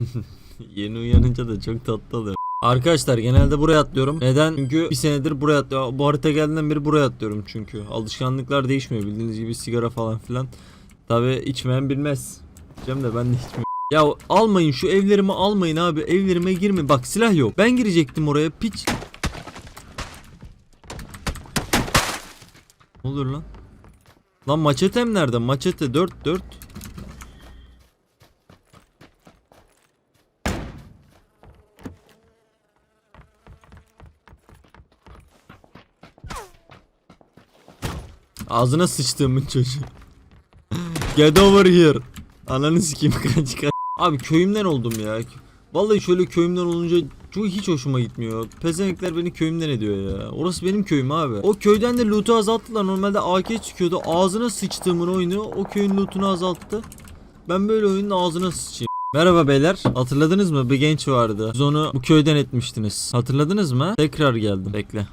Yeni uyanınca da çok tatlı oluyor. Arkadaşlar genelde buraya atlıyorum. Neden? Çünkü bir senedir buraya atlıyorum. Bu harita geldiğinden beri buraya atlıyorum çünkü. Alışkanlıklar değişmiyor. Bildiğiniz gibi sigara falan filan. Tabi içmeyen bilmez. Cem de ben de içmiyorum. Ya almayın şu evlerimi almayın abi. Evlerime girmeyin. Bak silah yok. Ben girecektim oraya. Piç. Ne oluyor lan? Lan maçetem nerede? Maçete 4 4. Ağzına sıçtığımın çocuğu. Get over here. Ananı sikeyim kaç. Abi köyümden oldum ya. Vallahi şöyle köyümden olunca çok hiç hoşuma gitmiyor. Pezevenkler beni köyümden ediyor ya. Orası benim köyüm abi. O köyden de loot'u azalttılar. Normalde AK çıkıyordu. Ağzına sıçtığımın oyunu o köyün loot'unu azalttı. Ben böyle oyunun ağzına sıçayım. Merhaba beyler. Hatırladınız mı? Bir genç vardı. Siz onu bu köyden etmiştiniz. Hatırladınız mı? Tekrar geldim. Bekle.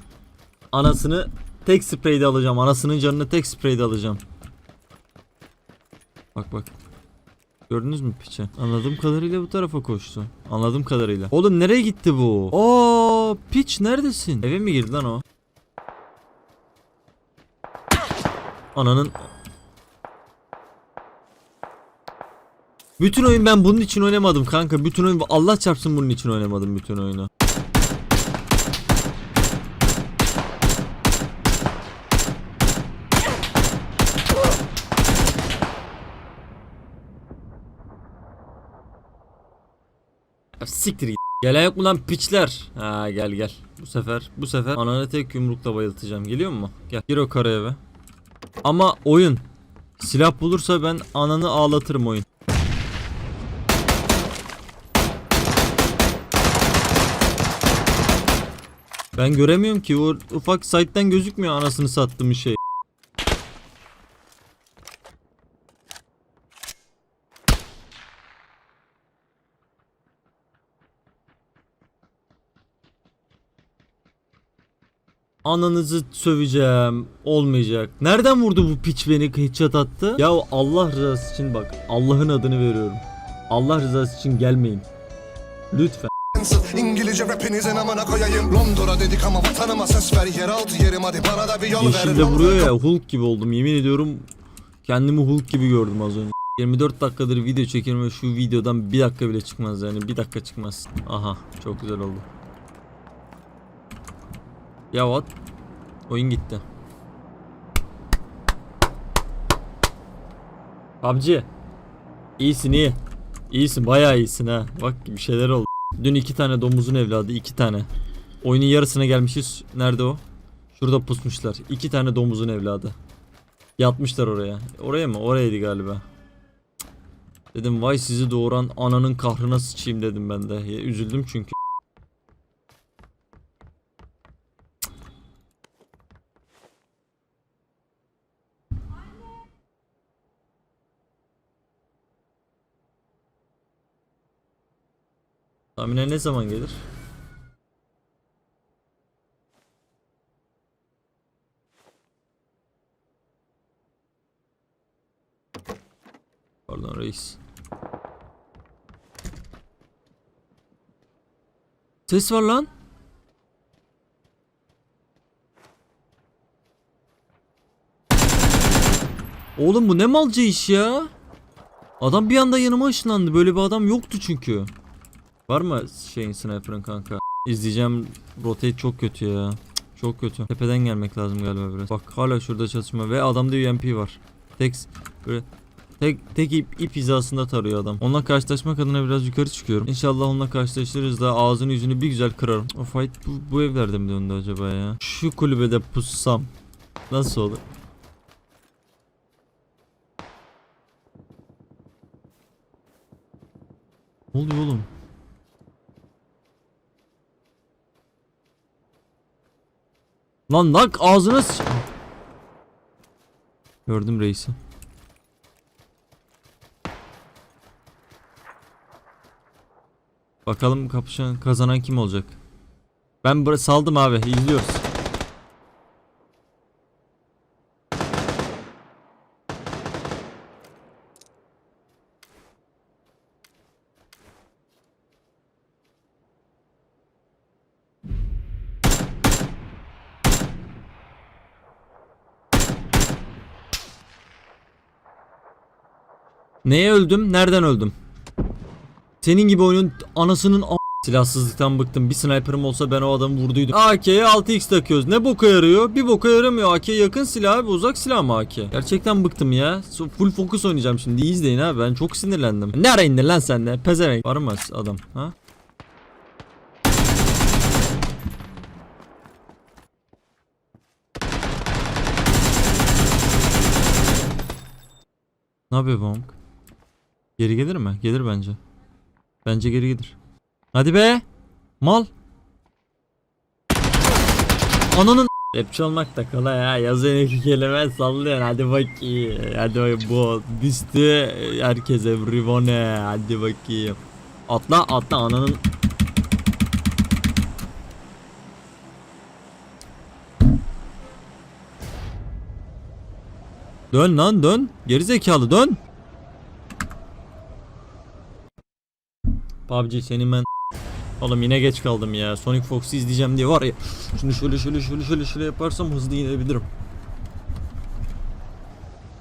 Anasını tek spreyde alacağım. Anasının canını tek spreyde alacağım. Bak bak. Gördünüz mü piçi? Anladığım kadarıyla bu tarafa koştu. Anladığım kadarıyla. Oğlum nereye gitti bu? Oo, piç neredesin? Eve mi girdi lan o? Ananın Bütün oyun ben bunun için oynamadım kanka. Bütün oyun Allah çarpsın bunun için oynamadım bütün oyunu. Siktir git. Gelen yok mu lan piçler? Ha gel gel. Bu sefer bu sefer ananı tek yumrukla bayıltacağım. Geliyor mu? Gel. Gir o kara eve. Ama oyun. Silah bulursa ben ananı ağlatırım oyun. Ben göremiyorum ki o ufak site'den gözükmüyor anasını sattığım şey. Ananızı söveceğim. Olmayacak. Nereden vurdu bu piç beni headshot attı? Ya Allah rızası için bak. Allah'ın adını veriyorum. Allah rızası için gelmeyin. Lütfen. İngilizce rapinizin amına koyayım Londra dedik ama vatanıma ses ver Yeraltı yerim hadi bana da bir yol ver Yeşilde vuruyor ya Hulk gibi oldum. Yemin ediyorum kendimi Hulk gibi gördüm az önce. 24 dakikadır video çekiyorum ve şu videodan bir dakika bile çıkmaz yani. Bir dakika çıkmaz. Aha çok güzel oldu. Ya what? Oyun gitti. PUBG. İyisin iyi. İyisin bayağı iyisin ha. Bak bir şeyler oldu. Dün iki tane domuzun evladı iki tane. Oyunun yarısına gelmişiz. Nerede o? Şurada pusmuşlar. İki tane domuzun evladı. Yatmışlar oraya. Oraya mı? Oraydı galiba. Dedim vay sizi doğuran ananın kahrına sıçayım dedim ben de. Ya, üzüldüm çünkü. Tahminen ne zaman gelir? Pardon reis. Ses var lan. Oğlum bu ne malca iş ya? Adam bir anda yanıma ışınlandı. Böyle bir adam yoktu çünkü. Var mı şeyin sniper'ın kanka? İzleyeceğim rotate çok kötü ya. Çok kötü. Tepeden gelmek lazım galiba biraz. Bak hala şurada çatışma ve adamda UMP var. Tek böyle tek tek ip, ip hizasında tarıyor adam. Onunla karşılaşmak adına biraz yukarı çıkıyorum. İnşallah onunla karşılaşırız da ağzını yüzünü bir güzel kırarım. O fight bu, bu evlerde mi döndü acaba ya? Şu kulübede pussam nasıl olur? Ne oluyor oğlum? Lan lan ağzına s- Gördüm reisi. Bakalım kapışan kazanan kim olacak? Ben saldım abi izliyoruz. Neye öldüm? Nereden öldüm? Senin gibi oyunun anasının a- Silahsızlıktan bıktım. Bir sniper'ım olsa ben o adamı vurduydum. AK'ye 6x takıyoruz. Ne boka yarıyor? Bir boka yaramıyor. AK yakın silah abi. Uzak silah mı AK? Gerçekten bıktım ya. Full fokus oynayacağım şimdi. İzleyin ha. Ben çok sinirlendim. Ne ara indin lan sen de? Pezevenk. Var mı adam? Ha? Ne yapıyor amk? Geri gelir mi? Gelir bence. Bence geri gelir. Hadi be. Mal. Ananın Rapçi olmak da kolay ha. Yazın iki kelime sallıyorsun. Hadi bakayım. Hadi bakayım bu. Düştü herkese. Rivone. Hadi bakayım. Atla atla ananın. Dön lan dön. Geri zekalı dön. PUBG senin ben Oğlum yine geç kaldım ya. Sonic Fox'u izleyeceğim diye var ya. Şunu şöyle şöyle şöyle şöyle şöyle yaparsam hızlı inebilirim.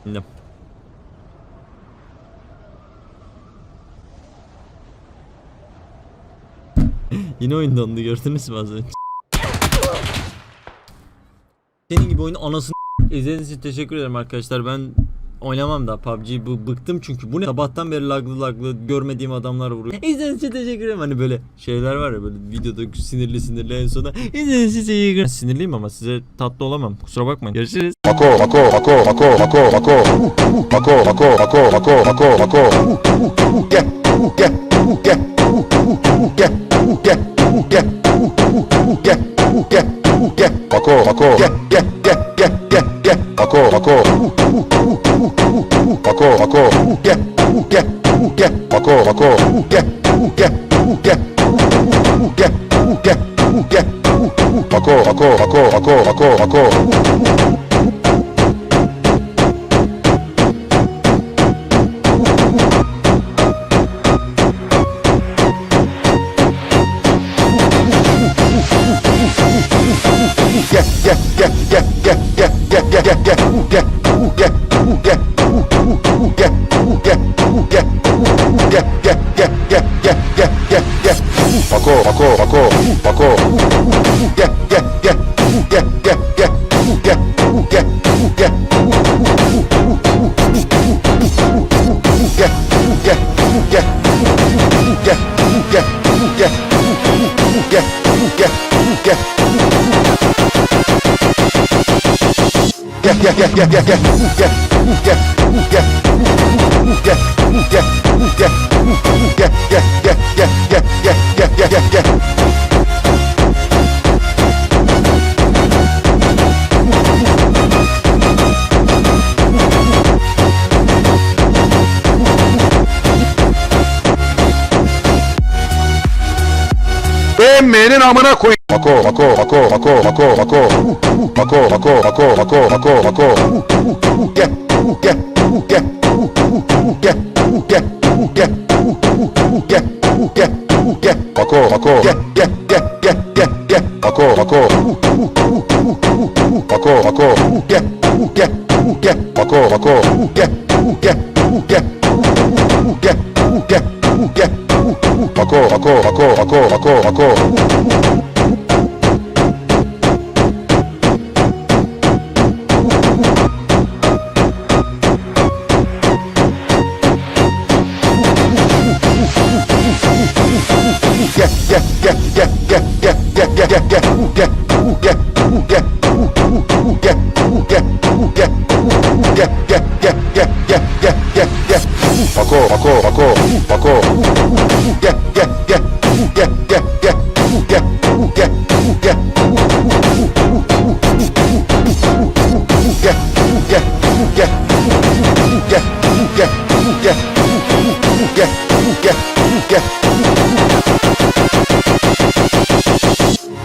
İndim. yine oyun dondu gördünüz mü az önce? Senin gibi oyunun anasını İzlediğiniz için teşekkür ederim arkadaşlar. Ben oynamam da PUBG bu bıktım çünkü bu ne sabahtan beri laglı laglı görmediğim adamlar vuruyor. İzlediğiniz için teşekkür ederim. Hani böyle şeyler var ya böyle videoda sinirli sinirli en sona İzlediğiniz için teşekkür ederim. Sinirliyim ama size tatlı olamam. Kusura bakmayın. Görüşürüz. Mako, mako, mako, mako, mako, mako, mako, mako, mako, mako, mako, mako. Gel, gel, gel, gel, gel, gel, gel, gel, gel, mako, mako, gel, gel, gel, gel, gel, gel, mako, mako, mako, mako, gel, gel, gel, mako, mako, Pako, pako, pako, pako. Yeah. Yeah, yeah. Emmenin amına koy. Mako, mako, mako, mako, mako, mako, mako, mako, mako, mako, mako, mako. Yeah, yeah, yeah, yeah, yeah, yeah, yeah, yeah, yeah, mako, mako, yeah, yeah, yeah, yeah, yeah, yeah, mako, mako, mako, mako, yeah, yeah, yeah, mako, mako, yeah, yeah, yeah, yeah, yeah, yeah, mako, mako, mako, mako, mako, mako. Yeah,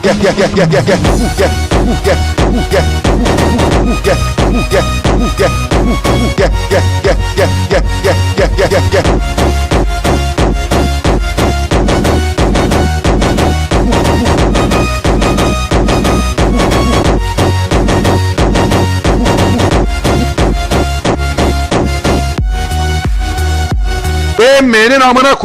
yeah, yeah, yeah. Beğenmeyenin amına koy.